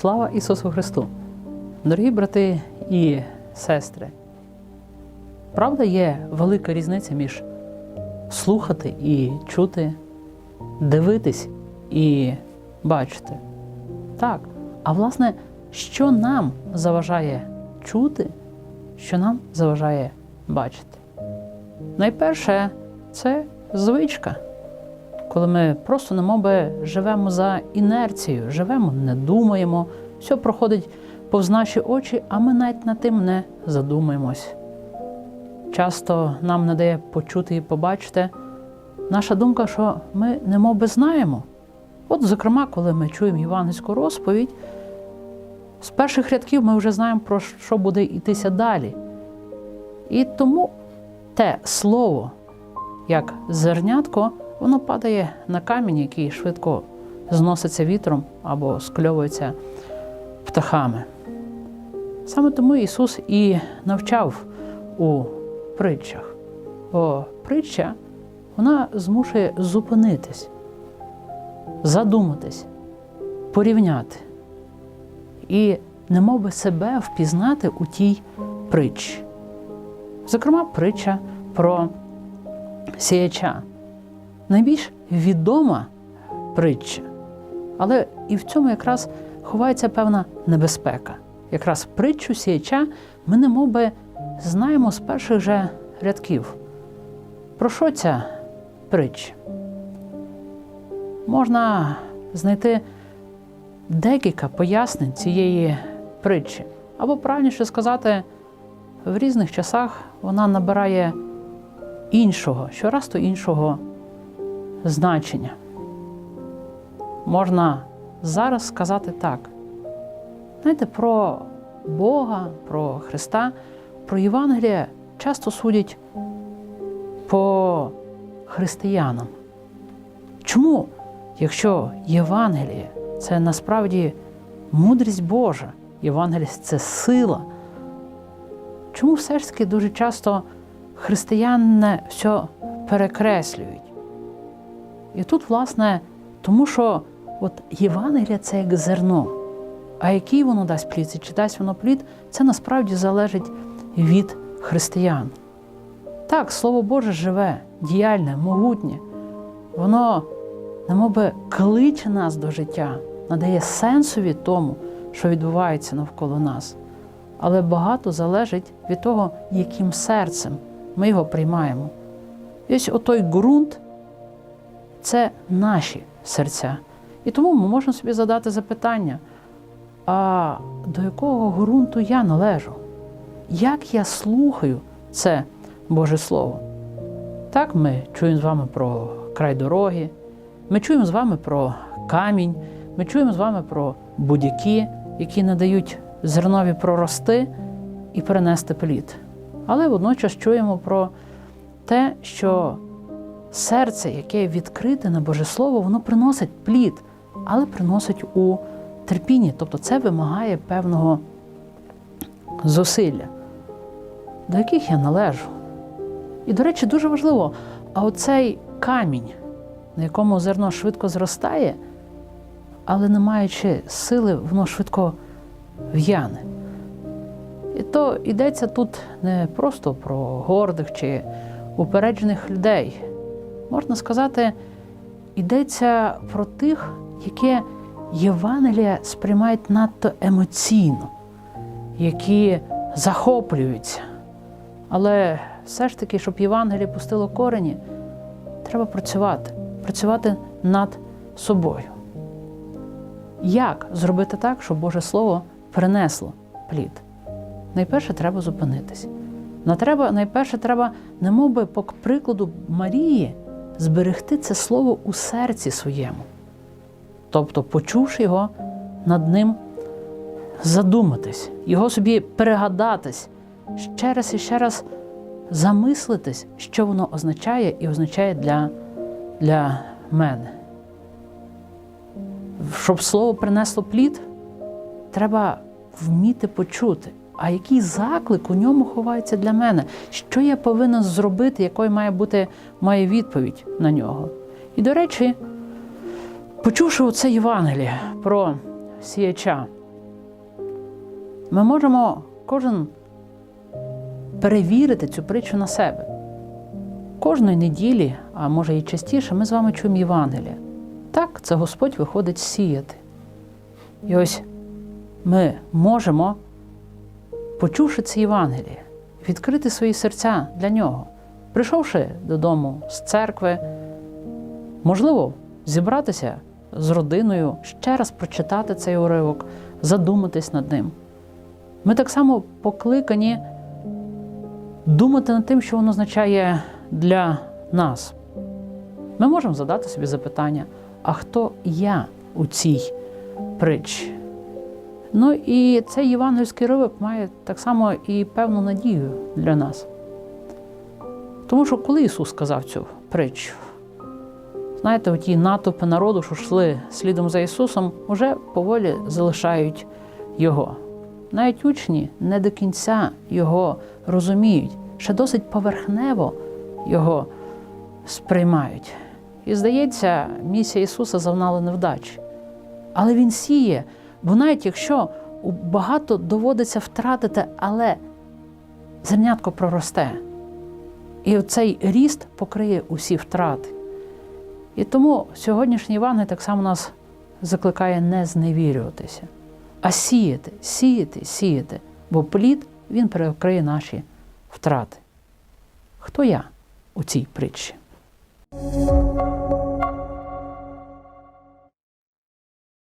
Слава Ісусу Христу! Дорогі брати і сестри, правда є велика різниця між слухати і чути, дивитись і бачити. Так. А власне, що нам заважає чути, що нам заважає бачити? Найперше, це звичка коли ми просто немоби живемо за інерцією, живемо, не думаємо, все проходить повз наші очі, а ми навіть над тим не задумуємось. Часто нам не дає почути і побачити наша думка, що ми немоби знаємо. От, зокрема, коли ми чуємо євангельську розповідь, з перших рядків ми вже знаємо, про що буде йтися далі. І тому те слово, як зернятко, воно падає на камінь, який швидко зноситься вітром або скльовується птахами. Саме тому Ісус і навчав у притчах. Бо притча вона змушує зупинитись, задуматись, порівняти і немов би себе впізнати у тій притчі. Зокрема, притча про сіяча найбільш відома притча, але і в цьому якраз ховається певна небезпека. Якраз притчу сіяча ми не би знаємо з перших же рядків. Про що ця притча? Можна знайти декілька пояснень цієї притчі. Або правильніше сказати, в різних часах вона набирає іншого, щораз то іншого значення. Можна зараз сказати так. Знаєте, про Бога, про Христа, про Євангелія часто судять по християнам. Чому, якщо Євангеліє це насправді мудрість Божа, Євангеліє це сила? Чому все ж таки дуже часто християни все перекреслюють? І тут, власне, тому що от Євангелія це як зерно. А який воно дасть плід, чи дасть воно плід, це насправді залежить від християн. Так, Слово Боже живе, діяльне, могутнє. Воно, немоби, кличе нас до життя, надає сенсові тому, що відбувається навколо нас. Але багато залежить від того, яким серцем ми його приймаємо. І ось отой ґрунт це наші серця. І тому ми можемо собі задати запитання: а до якого ґрунту я належу? Як я слухаю це Боже Слово? Так, ми чуємо з вами про край дороги, ми чуємо з вами про камінь, ми чуємо з вами про будь-які, які надають зернові прорости і перенести плід. Але водночас чуємо про те, що серце, яке відкрите на Боже Слово, воно приносить плід, але приносить у терпінні. Тобто це вимагає певного зусилля, до яких я належу. І, до речі, дуже важливо, а оцей камінь, на якому зерно швидко зростає, але не маючи сили, воно швидко в'яне. І то йдеться тут не просто про гордих чи упереджених людей можна сказати, йдеться про тих, які Євангелія сприймають надто емоційно, які захоплюються. Але все ж таки, щоб Євангеліє пустило корені, треба працювати, працювати над собою. Як зробити так, щоб Боже Слово принесло плід? Найперше треба зупинитись. Найперше треба, немов би, по прикладу Марії, зберегти це слово у серці своєму. Тобто, почувши його, над ним задуматись, його собі перегадатись, ще раз і ще раз замислитись, що воно означає і означає для, для мене. Щоб слово принесло плід, треба вміти почути а який заклик у ньому ховається для мене? Що я повинен зробити, якою має бути моя відповідь на нього? І, до речі, почувши оце Євангеліє про сіяча, Ми можемо кожен перевірити цю притчу на себе. Кожної неділі, а може і частіше, ми з вами чуємо Євангелія. Так, це Господь виходить сіяти. І ось ми можемо, почувши це Євангеліє, відкрити свої серця для нього, прийшовши додому з церкви, можливо, зібратися з родиною, ще раз прочитати цей уривок, задуматись над ним. Ми так само покликані думати над тим, що воно означає для нас. Ми можемо задати собі запитання, а хто я у цій притчі? Ну і цей євангельський ривок має так само і певну надію для нас. Тому що коли Ісус сказав цю притчу, знаєте, оті натовпи народу, що йшли слідом за Ісусом, вже поволі залишають Його. Навіть учні не до кінця Його розуміють, ще досить поверхнево Його сприймають. І здається, місія Ісуса завнала невдачі. Але Він сіє, бо навіть якщо багато доводиться втратити, але зернятко проросте. І цей ріст покриє усі втрати. І тому сьогоднішній Івангелій так само нас закликає не зневірюватися, а сіяти, сіяти, сіяти, бо плід він перекриє наші втрати. Хто я у цій притчі?